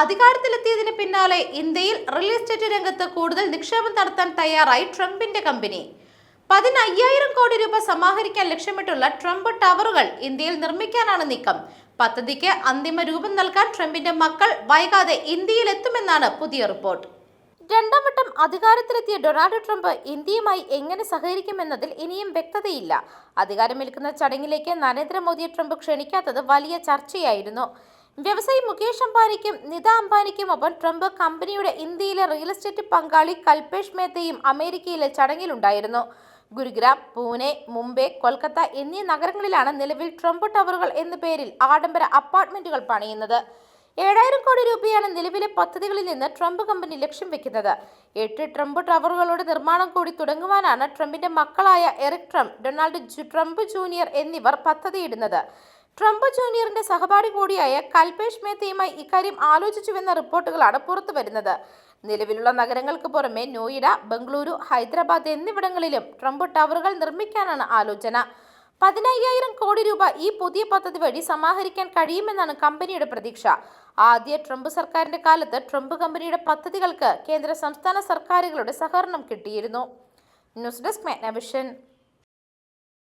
അധികാരത്തിലെത്തിയതിന് പിന്നാലെ ഇന്ത്യയിൽ real estate രംഗത്ത് കൂടുതൽ നിക്ഷേപം നടത്താൻ തയ്യാറായി ട്രംപിന്റെ കമ്പനി. പതിനയ്യായിരം കോടി രൂപ സമാഹരിക്കാൻ ലക്ഷ്യമിട്ടുള്ള ട്രംപ് ടവറുകൾ ഇന്ത്യയിൽ നിർമ്മിക്കാനാണ് നീക്കം. പദ്ധതിക്ക് അന്തിമ രൂപം നൽകാൻ ട്രംപിന്റെ മക്കൾ വൈകാതെ ഇന്ത്യയിൽ എത്തുമെന്നാണ് പുതിയ റിപ്പോർട്ട്. രണ്ടാം വട്ടം അധികാരത്തിലെത്തിയ ഡൊണാൾഡ് ട്രംപ് ഇന്ത്യയുമായി എങ്ങനെ സഹകരിക്കുമെന്നതിൽ ഇനിയും വ്യക്തതയില്ല. അധികാരമേൽക്കുന്ന ചടങ്ങിലേക്ക് നരേന്ദ്രമോദിയെ ട്രംപ് ക്ഷണിക്കാത്തത് വലിയ ചർച്ചയായിരുന്നു. വ്യവസായി മുകേഷ് അംബാനിക്കും നിത അംബാനിക്കും ഒപ്പം ട്രംപ് കമ്പനിയുടെ ഇന്ത്യയിലെ റിയൽ എസ്റ്റേറ്റ് പങ്കാളി കൽപേഷ് മേത്തയും അമേരിക്കയിലെ ചടങ്ങിലുണ്ടായിരുന്നു. ഗുരുഗ്രാം പൂനെ മുംബൈ കൊൽക്കത്ത എന്നീ നഗരങ്ങളിലാണ് നിലവിൽ ട്രംപ് ടവറുകൾ എന്ന പേരിൽ ആഡംബര അപ്പാർട്ട്മെന്റുകൾ പണിയുന്നത്. ഏഴായിരം കോടി രൂപയാണ് നിലവിലെ പദ്ധതികളിൽ നിന്ന് ട്രംപ് കമ്പനി ലക്ഷ്യം വെക്കുന്നത്. എട്ട് ട്രംപ് ടവറുകളുടെ നിർമ്മാണം കൂടി തുടങ്ങുവാനാണ് ട്രംപിന്റെ മക്കളായ Eric Trump Donald Trump junior എന്നിവർ പദ്ധതിയിടുന്നത്. ട്രംപ് ജൂനിയറിന്റെ സഹപാഠി കൂടിയായ കൽപേഷ് മേത്തയുമായി ഇക്കാര്യം ആലോചിച്ചുവെന്ന റിപ്പോർട്ടുകളാണ് പുറത്തു വരുന്നത്. നിലവിലുള്ള നഗരങ്ങൾക്ക് പുറമെ നോയിഡ ബംഗളൂരു ഹൈദരാബാദ് എന്നിവിടങ്ങളിലും ട്രംപ് ടവറുകൾ നിർമ്മിക്കാനാണ് ആലോചന. പതിനയ്യായിരം കോടി രൂപ ഈ പുതിയ പദ്ധതി വഴി സമാഹരിക്കാൻ കഴിയുമെന്നാണ് കമ്പനിയുടെ പ്രതീക്ഷ. ആദ്യ ട്രംപ് സർക്കാരിന്റെ കാലത്ത് ട്രംപ് കമ്പനിയുടെ പദ്ധതികൾക്ക് കേന്ദ്ര സംസ്ഥാന സർക്കാരുകളുടെ സഹകരണം കിട്ടിയിരുന്നു. News desk മെഗ്നവിഷൻ.